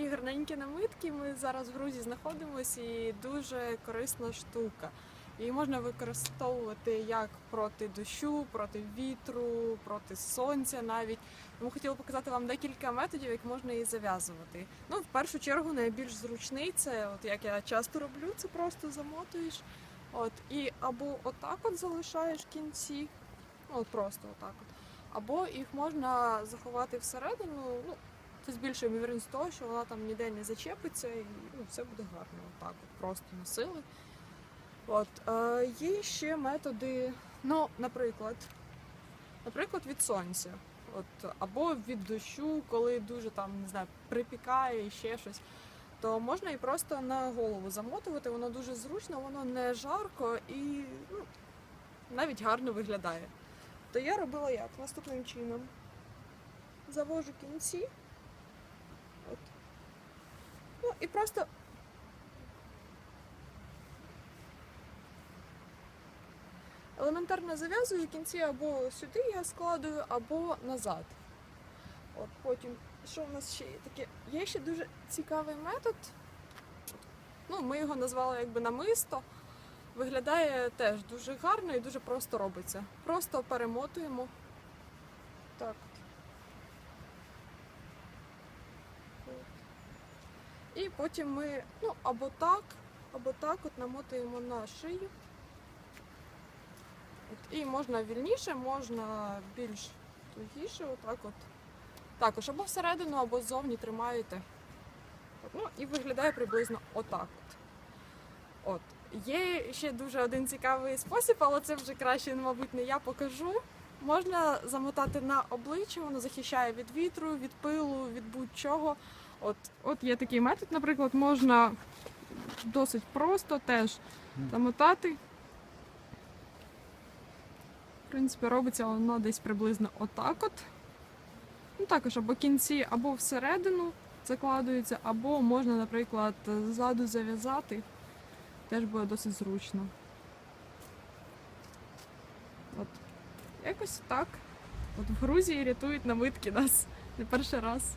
такі гарненькі намитки. Ми зараз в Грузії знаходимося і дуже корисна штука. Її можна використовувати як проти дощу, проти вітру, проти сонця навіть. Тому хотіла показати вам декілька методів, як можна її зав'язувати. Ну, в першу чергу, найбільш зручний це, от як я часто роблю, це просто замотуєш. От, і або отак от залишаєш кінці, ну, от просто отак от. Або їх можна заховати всередину. Ну, це збільшує ймовірність того, що вона там ніде не зачепиться і ну, все буде гарно. Отак от просто носили. От, е, є ще методи, ну, наприклад, наприклад, від сонця. От, або від дощу, коли дуже там, не знаю, припікає і ще щось. То можна і просто на голову замотувати, воно дуже зручно, воно не жарко і ну, навіть гарно виглядає. То я робила як? Наступним чином. Завожу кінці. І просто елементарно зав'язую кінці або сюди я складую, або назад. От потім, що в нас ще є таке? Є ще дуже цікавий метод. Ну, ми його назвали якби намисто. Виглядає теж дуже гарно і дуже просто робиться. Просто перемотуємо. Так. От. І потім ми, ну, або так, або так от намотуємо на шию. От. І можна вільніше, можна більш тугіше, отак от. Також або всередину, або ззовні тримаєте. Ну, і виглядає приблизно отак от. От. Є ще дуже один цікавий спосіб, але це вже краще, мабуть, не я покажу. Можна замотати на обличчя, воно захищає від вітру, від пилу, від будь-чого. От, от є такий метод, наприклад, можна досить просто теж замотати. В принципі, робиться воно десь приблизно отак от. Ну, також або кінці, або всередину закладуються, або можна, наприклад, ззаду зав'язати. Теж буде досить зручно. От. Якось так. От в Грузії рятують намитки нас не перший раз.